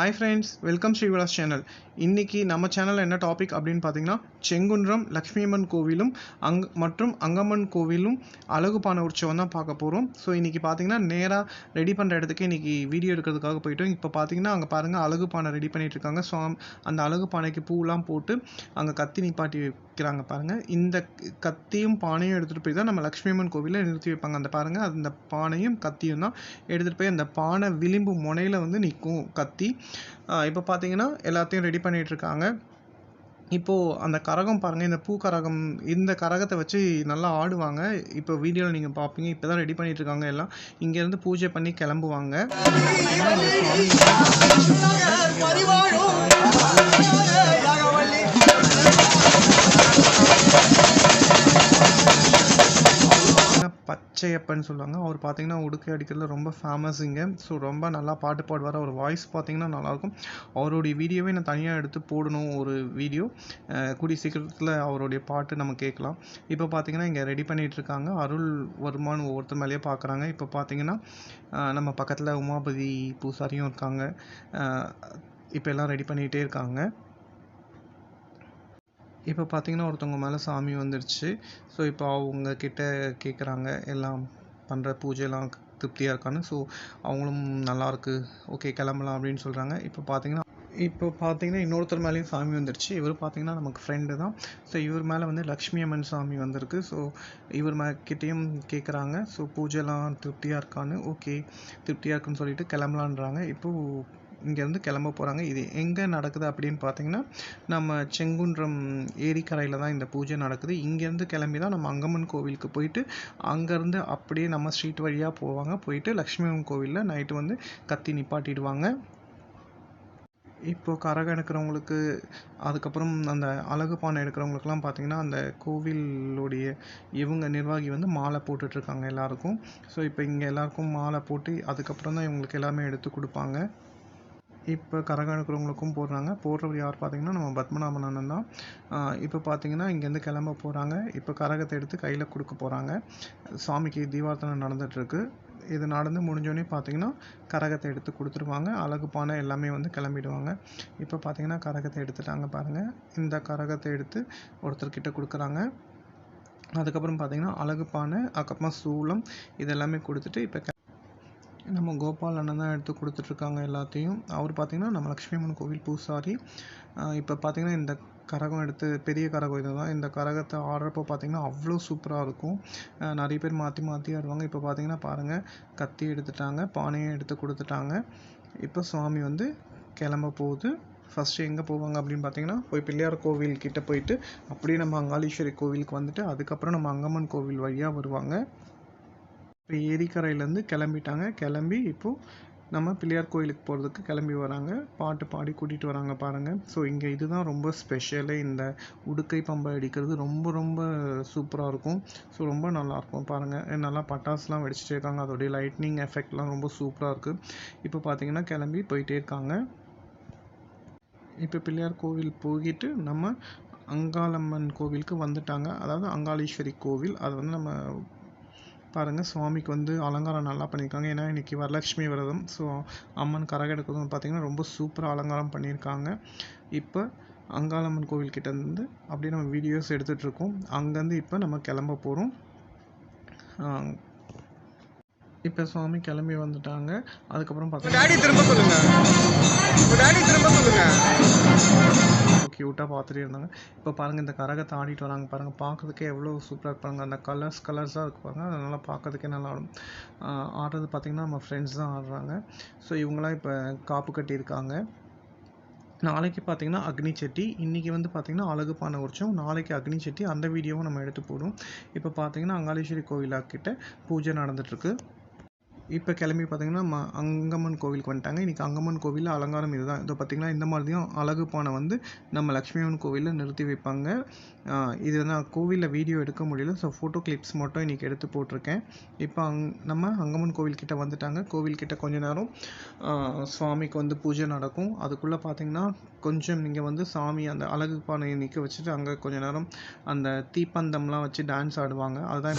Hi friends welcome Srivilas channel இன்றைக்கி நம்ம சேனலில் என்ன டாபிக் அப்படின்னு பார்த்தீங்கன்னா செங்குன்றம் லக்ஷ்மியம்மன் கோவிலும் அங் மற்றும் அங்கம்மன் கோவிலும் அழகுபான உற்சவம் தான் பார்க்க போகிறோம் ஸோ இன்றைக்கி பார்த்தீங்கன்னா நேராக ரெடி பண்ணுற இடத்துக்கு இன்றைக்கி வீடியோ எடுக்கிறதுக்காக போயிட்டோம். இப்போ பார்த்தீங்கன்னா அங்கே பாருங்கள் அழகு பானை ரெடி பண்ணிட்டு இருக்காங்க. ஸோ அந்த அழகு பானைக்கு பூலாம் போட்டு அங்கே கத்தி நிப்பாட்டி வைக்கிறாங்க பாருங்கள் இந்த கத்தியும் பானையும் எடுத்துகிட்டு போய் தான் நம்ம லக்ஷ்மியம்மன் கோவிலில் நிறுத்தி வைப்பாங்க. அந்த பாருங்கள் அந்த பானையும் கத்தியும் தான் எடுத்துகிட்டு போய் அந்த பானை விளிம்பு முனையில் வந்து நிற்கும் கத்தி. இப்போ பார்த்தீங்கன்னா எல்லாத்தையும் ரெடி பண்ணிகிட்ருக்காங்க இருக்காங்க இப்போது அந்த கரகம் பாருங்கள் இந்த பூ கரகம் இந்த கரகத்தை வச்சு நல்லா ஆடுவாங்க. இப்போ வீடியோவில் நீங்கள் பார்ப்பீங்க இப்போ தான் ரெடி பண்ணிகிட்டு இருக்காங்க எல்லாம். இங்கேருந்து பூஜை பண்ணி கிளம்புவாங்க. பச்சையப்பன் சொல்லுவாங்க. அவர் பார்த்தீங்கன்னா உடுக்கை அடிக்கிறதுல ரொம்ப ஃபேமஸ் இங்கே ஸோ ரொம்ப நல்லா பாட்டு பாடுவார். அவர் வாய்ஸ் பார்த்தீங்கன்னா நல்லாயிருக்கும் அவருடைய வீடியோவே நான் தனியாக எடுத்து போடணும் ஒரு வீடியோ கூடிய சீக்கிரத்தில் அவருடைய பாட்டு நம்ம கேட்கலாம். இப்போ பார்த்தீங்கன்னா இங்கே ரெடி பண்ணிகிட்டு இருக்காங்க அருள் வருமானு ஒவ்வொருத்தர் மேலேயே பார்க்குறாங்க இப்போ பார்த்தீங்கன்னா நம்ம பக்கத்தில் உமாபதி பூசாரியும் இருக்காங்க. இப்போ எல்லாம் ரெடி பண்ணிகிட்டே இருக்காங்க. இப்போ பார்த்தீங்கன்னா ஒருத்தவங்க மேலே சாமி வந்துடுச்சு ஸோ இப்போ அவங்க கிட்ட கேட்குறாங்க எல்லாம் பண்ணுற பூஜைலாம் திருப்தியாக இருக்கான்னு. ஸோ அவங்களும் நல்லாயிருக்கு ஓகே கிளம்பலாம் அப்படின்னு சொல்கிறாங்க இப்போ பார்த்தீங்கன்னா இப்போ பார்த்தீங்கன்னா இன்னொருத்தர் மேலேயும் சாமி வந்துடுச்சு இவர் பார்த்தீங்கன்னா நமக்கு ஃப்ரெண்டு தான். ஸோ இவர் மேலே வந்து லக்ஷ்மி அம்மன் சாமி வந்திருக்கு. ஸோ இவர் மே கிட்டேயும் கேட்குறாங்க ஸோ பூஜைலாம் திருப்தியாக இருக்கான்னு. ஓகே திருப்தியாக இருக்குன்னு சொல்லிட்டு கிளம்பலான்றாங்க. இப்போது இங்கேருந்து கிளம்ப போகிறாங்க இது எங்கே நடக்குது அப்படின்னு பார்த்தீங்கன்னா நம்ம செங்குன்றம் ஏரிக்கரையில் தான் இந்த பூஜை நடக்குது. இங்கேருந்து கிளம்பி தான் நம்ம அங்கம்மன் கோவிலுக்கு போயிட்டு அங்கேருந்து அப்படியே நம்ம ஸ்ட்ரீட் வழியாக போவாங்க. போயிட்டு லக்ஷ்மி அம்மன் கோவிலில் நைட்டு வந்து கத்தி நிப்பாட்டிடுவாங்க. இப்போ கரகம் எடுக்கிறவங்களுக்கு அதுக்கப்புறம் அந்த அழகு பானை எடுக்கிறவங்களுக்குலாம் பார்த்தீங்கன்னா அந்த கோவிலுடைய இவங்க நிர்வாகி வந்து மாலை போட்டுட்ருக்காங்க எல்லாருக்கும். ஸோ இப்போ இங்கே எல்லாருக்கும் மாலை போட்டு அதுக்கப்புறம் தான் இவங்களுக்கு எல்லாமே எடுத்து கொடுப்பாங்க. இப்போ கரகம் எடுக்கிறவங்களுக்கும் போடுறாங்க போடுறவர் யார் பார்த்தீங்கன்னா நம்ம பத்மநாபன் அண்ணன் தான் இப்போ பார்த்தீங்கன்னா இங்கேருந்து கிளம்ப போகிறாங்க இப்போ கரகத்தை எடுத்து கையில் கொடுக்க போகிறாங்க சாமிக்கு தீபார்த்தனை நடந்துகிட்ருக்கு இது நடந்து முடிஞ்சோடனே பார்த்தீங்கன்னா கரகத்தை எடுத்து கொடுத்துருவாங்க. அழகு பானை எல்லாமே வந்து கிளம்பிடுவாங்க. இப்போ பார்த்தீங்கன்னா கரகத்தை எடுத்துட்டாங்க பாருங்கள் இந்த கரகத்தை எடுத்து ஒருத்தர்கிட்ட கொடுக்குறாங்க. அதுக்கப்புறம் பார்த்தீங்கன்னா அழகு பானை அதுக்கப்புறமா சூளம் இதெல்லாமே கொடுத்துட்டு இப்போ நம்ம கோபால் அண்ணன் தான் எடுத்து கொடுத்துட்ருக்காங்க எல்லாத்தையும். அவர் பார்த்தீங்கன்னா நம்ம லக்ஷ்மி அம்மன் கோவில் பூசாரி. இப்போ பார்த்தீங்கன்னா இந்த கரகம் எடுத்து பெரிய கரகம் இது தான் இந்த கரகத்தை ஆடுறப்போ பார்த்தீங்கன்னா அவ்வளோ சூப்பராக இருக்கும். நிறைய பேர் மாற்றி மாற்றி ஆடுவாங்க. இப்போ பார்த்தீங்கன்னா பாருங்கள் கத்தி எடுத்துட்டாங்க பானையும் எடுத்து கொடுத்துட்டாங்க. இப்போ சுவாமி வந்து கிளம்ப போகுது. ஃபஸ்ட்டு எங்கே போவாங்க அப்படின்னு பார்த்தீங்கன்னா போய் பிள்ளையார் கோவில் கிட்டே போயிட்டு அப்படியே நம்ம அங்காளீஸ்வரி கோவிலுக்கு வந்துட்டு அதுக்கப்புறம் நம்ம அங்கம்மன் கோவில் வழியாக வருவாங்க. இப்போ ஏரிக்கரையிலேருந்து கிளம்பிட்டாங்க. கிளம்பி இப்போது நம்ம பிள்ளையார் கோயிலுக்கு போகிறதுக்கு கிளம்பி வராங்க. பாட்டு பாடி கூட்டிகிட்டு வராங்க பாருங்கள் ஸோ இங்கே இதுதான் ரொம்ப ஸ்பெஷலே இந்த உடுக்கை பம்பை அடிக்கிறது. ரொம்ப ரொம்ப சூப்பராக இருக்கும். ஸோ ரொம்ப நல்லாயிருக்கும் பாருங்கள் நல்லா பட்டாசுலாம் வெடிச்சிட்டே இருக்காங்க. அதோடைய லைட்னிங் எஃபெக்ட்லாம் ரொம்ப சூப்பராக இருக்குது இப்போ பார்த்தீங்கன்னா கிளம்பி போயிட்டே இருக்காங்க. இப்போ பிள்ளையார் கோவில் போயிட்டு நம்ம அங்காளம்மன் கோவிலுக்கு வந்துட்டாங்க. அதாவது அங்காளீஸ்வரி கோவில். அது வந்து நம்ம பாருங்கள் சுவாமிக்கு வந்து அலங்காரம் நல்லா பண்ணியிருக்காங்க. ஏன்னா இன்றைக்கி வரலட்சுமி விரதம். ஸோ அம்மன் கரகம் எடுக்கிறதும் பார்த்திங்கன்னா ரொம்ப சூப்பராக அலங்காரம் பண்ணியிருக்காங்க. இப்போ அங்காளம்மன் கோவில்கிட்டேருந்து அப்படியே நம்ம வீடியோஸ் எடுத்துகிட்டு இருக்கோம். அங்கேருந்து இப்போ நம்ம கிளம்ப போகிறோம் இப்போ சுவாமி கிளம்பி வந்துட்டாங்க. அதுக்கப்புறம் பார்த்தா டேடி திரும்ப சொல்லுங்கள் டேடி திரும்ப சொல்லுங்கள் க்யூட்டாக பார்த்துட்டே இருந்தாங்க. இப்போ பாருங்கள் இந்த கரகத்தை ஆடிட்டு வராங்க. பாருங்கள் பார்க்கறதுக்கே எவ்வளோ சூப்பராக இருப்பாங்க அந்த கலர்ஸ் கலர்ஸாக இருக்கு பாருங்க. அதனால் பார்க்கறதுக்கே நல்லா ஆடும் ஆடுறது பார்த்திங்கன்னா நம்ம ஃப்ரெண்ட்ஸ் தான் ஆடுறாங்க. ஸோ இவங்களாம் இப்போ காப்பு கட்டியிருக்காங்க. நாளைக்கு பார்த்தீங்கன்னா அக்னி செட்டி. இன்றைக்கி வந்து பார்த்திங்கன்னா அழகு பானை உற்சவம் நாளைக்கு அக்னி செட்டி. அந்த வீடியோவும் நம்ம எடுத்து போடும் இப்போ பார்த்தீங்கன்னா அங்காளீஸ்வரி கோவிலாக்கிட்ட பூஜை நடந்துட்டுருக்கு இப்போ கிளம்பி பார்த்தீங்கன்னா ம அங்கம்மன் கோவிலுக்கு வந்துட்டாங்க. இன்றைக்கி அங்கம்மன் கோவிலில் அலங்காரம் இதுதான். இதோ பார்த்தீங்கன்னா இந்த மாதிரியும் அழகு பானை வந்து நம்ம லக்ஷ்மி அம்மன் கோவிலில் நிறுத்தி வைப்பாங்க. இது நான் கோவிலில் வீடியோ எடுக்க முடியல. ஸோ ஃபோட்டோ கிளிப்ஸ் மட்டும் இன்றைக்கி எடுத்து போட்டிருக்கேன். இப்போ அங் நம்ம அங்கம்மன் கோவில்கிட்ட வந்துட்டாங்க. கோவில்கிட்ட கொஞ்ச நேரம் சுவாமிக்கு வந்து பூஜை நடக்கும். அதுக்குள்ளே பார்த்தீங்கன்னா கொஞ்சம் நீங்கள் வந்து சாமி அந்த அழகு பானையை நிற்க வச்சுட்டு அங்கே கொஞ்ச நேரம் அந்த தீப்பந்தம்லாம் வச்சு டான்ஸ் ஆடுவாங்க. அதுதான்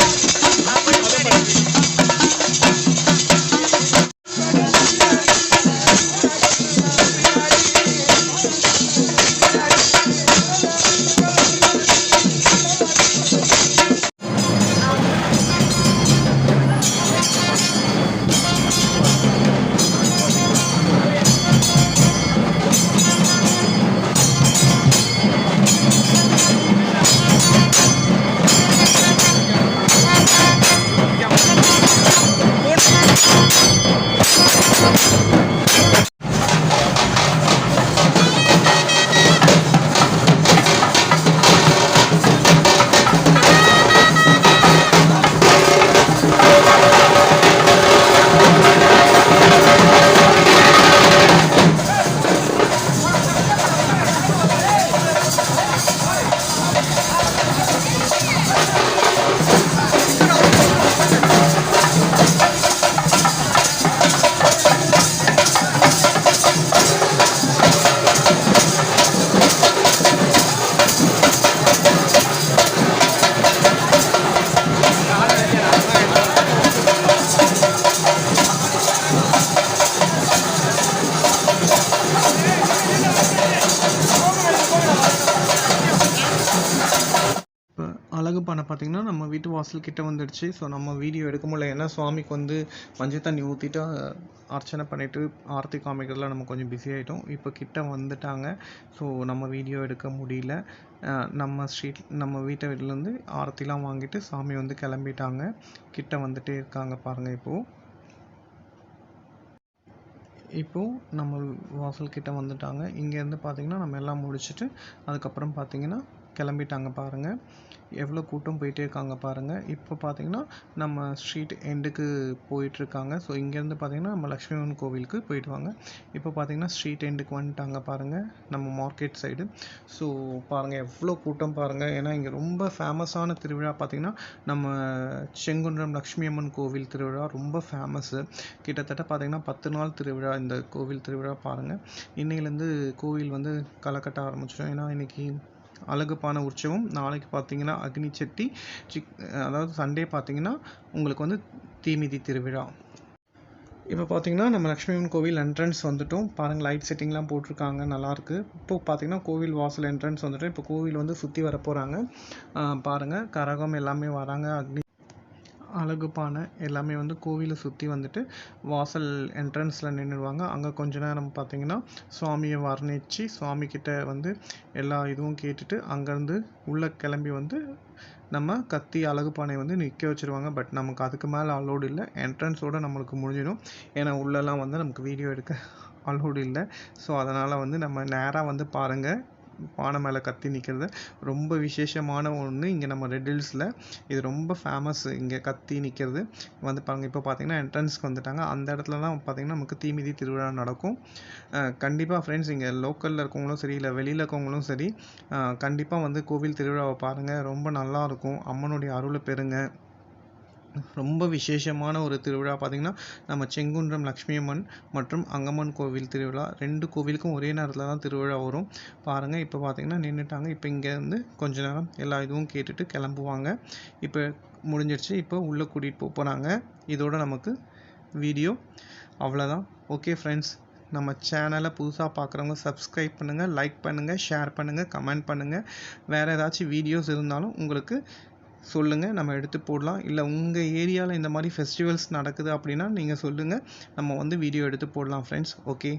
பார்த்திங்கன்னா நம்ம வீட்டு வாசல் கிட்ட வந்துடுச்சு. ஸோ நம்ம வீடியோ எடுக்க முடியல. ஏன்னா சுவாமிக்கு வந்து மஞ்சள் தண்ணி ஊற்றிட்டு அர்ச்சனை பண்ணிவிட்டு ஆரத்தி காமிக்கிறதுல நம்ம கொஞ்சம் பிஸி ஆகிட்டோம் இப்போ கிட்ட வந்துட்டாங்க. ஸோ நம்ம வீடியோ எடுக்க முடியல. நம்ம ஸ்ட்ரீட் நம்ம வீட்டை வீட்டிலேருந்து ஆர்த்திலாம் வாங்கிட்டு சாமி வந்து கிளம்பிட்டாங்க. கிட்ட வந்துட்டே இருக்காங்க பாருங்கள் இப்போது இப்போது நம்ம வாசல் கிட்ட வந்துட்டாங்க. இங்கேருந்து பார்த்திங்கன்னா நம்ம எல்லாம் முடிச்சுட்டு அதுக்கப்புறம் பார்த்திங்கன்னா கிளம்பிட்டாங்க பாருங்கள் எவ்வளோ கூட்டம் போயிட்டே இருக்காங்க பாருங்கள் இப்போ பார்த்தீங்கன்னா நம்ம ஸ்ட்ரீட் எண்டுக்கு போயிட்டுருக்காங்க ஸோ இங்கேருந்து பார்த்தீங்கன்னா நம்ம லக்ஷ்மிவன் கோவிலுக்கு போயிட்டு வாங்க. இப்போ பார்த்தீங்கன்னா ஸ்ட்ரீட் எண்டுக்கு வந்துட்டாங்க பாருங்கள் நம்ம மார்க்கெட் சைடு ஸோ பாருங்கள் எவ்வளோ கூட்டம் பாருங்கள் ஏன்னா இங்கே ரொம்ப ஃபேமஸான திருவிழா பார்த்தீங்கன்னா நம்ம செங்குன்றம் லக்ஷ்மி அம்மன் கோவில் திருவிழா ரொம்ப ஃபேமஸ்ஸு கிட்டத்தட்ட பார்த்திங்கன்னா பத்து நாள் திருவிழா இந்த கோவில் திருவிழா பாருங்கள் இன்னையிலேருந்து கோவில் வந்து களை கட்ட ஆரம்பிச்சிடும். ஏன்னா இன்றைக்கி அழகுப்பான உற்சவம். நாளைக்கு பார்த்தீங்கன்னா அக்னி செட்டி. சிக் அதாவது சண்டே பார்த்தீங்கன்னா உங்களுக்கு வந்து தீமிதி திருவிழா. இப்போ பார்த்தீங்கன்னா நம்ம லக்ஷ்மிவன் கோவில் என்ட்ரன்ஸ் வந்துட்டோம். பாருங்கள் லைட் செட்டிங்லாம் போட்டிருக்காங்க. நல்லாயிருக்கு இப்போ பார்த்தீங்கன்னா கோவில் வாசல் என்ட்ரன்ஸ் வந்துட்டோம் இப்போ கோவில் வந்து சுற்றி வர போகிறாங்க பாருங்கள் கரகம் எல்லாமே வராங்க. அக்னி அழகு பானை எல்லாமே வந்து கோவிலை சுற்றி வந்துட்டு வாசல் என்ட்ரன்ஸில் நின்றுடுவாங்க அங்கே கொஞ்ச நேரம் பார்த்தீங்கன்னா சுவாமியை வர்ணித்து சுவாமிக்கிட்ட வந்து எல்லா இதுவும் கேட்டுட்டு அங்கேருந்து உள்ளே கிளம்பி வந்து நம்ம கத்தி அழகு பானை வந்து நிற்க வச்சுருவாங்க. பட் நமக்கு அதுக்கு மேலே அலோடு இல்லை. என்ட்ரன்ஸோடு நம்மளுக்கு முடிஞ்சிடும். ஏன்னா உள்ளெல்லாம் வந்து நமக்கு வீடியோ எடுக்க அலோடு இல்லை. ஸோ அதனால் வந்து நம்ம நேராக வந்து பாருங்கள் பானை மேலே கத்தி நிற்கிறது ரொம்ப விசேஷமான ஒன்று இங்கே நம்ம ரெட் ஹில்ஸில் இது ரொம்ப ஃபேமஸ் இங்கே கத்தி நிற்கிறது வந்து பாருங்கள் இப்போ பார்த்தீங்கன்னா என்ட்ரன்ஸ்க்கு வந்துட்டாங்க. அந்த இடத்துல தான் பார்த்தீங்கன்னா நமக்கு தீமிதி திருவிழா நடக்கும். கண்டிப்பாக ஃப்ரெண்ட்ஸ் இங்கே லோக்கலில் இருக்கவங்களும் சரி இல்லை வெளியில் இருக்கவங்களும் சரி கண்டிப்பாக வந்து கோவில் திருவிழாவை பாருங்கள் ரொம்ப நல்லாயிருக்கும் அம்மனுடைய அருளை பெறுங்க. ரொம்ப விசேஷமான ஒரு திருவிழா பார்த்திங்கன்னா நம்ம செங்குன்றம் லக்ஷ்மி அம்மன் மற்றும் அங்கம்மன் கோவில் திருவிழா. ரெண்டு கோவிலுக்கும் ஒரே நேரத்தில் தான் திருவிழா வரும். பாருங்கள் இப்போ பார்த்திங்கன்னா நின்றுட்டாங்க இப்போ இங்கேருந்து கொஞ்ச நேரம் எல்லா இதுவும் கேட்டுட்டு கிளம்புவாங்க. இப்போ முடிஞ்சிடுச்சு இப்போ உள்ளே கூட்டிகிட்டு போக போகிறாங்க இதோட நமக்கு வீடியோ. அவ்வளோதான் ஓகே ஃப்ரெண்ட்ஸ் நம்ம சேனலை புதுசாக பார்க்குறவங்க சப்ஸ்கிரைப் பண்ணுங்கள் லைக் பண்ணுங்கள் ஷேர் பண்ணுங்கள் கமெண்ட் பண்ணுங்கள் வேறு ஏதாச்சும் வீடியோஸ் இருந்தாலும் உங்களுக்கு சொல்லுங்கள் நம்ம எடுத்து போடலாம். இல்லை உங்கள் ஏரியாவில் இந்த மாதிரி ஃபெஸ்டிவல்ஸ் நடக்குது அப்படின்னா நீங்கள் சொல்லுங்கள் நம்ம வந்து வீடியோ எடுத்து போடலாம் ஃப்ரெண்ட்ஸ் ஓகே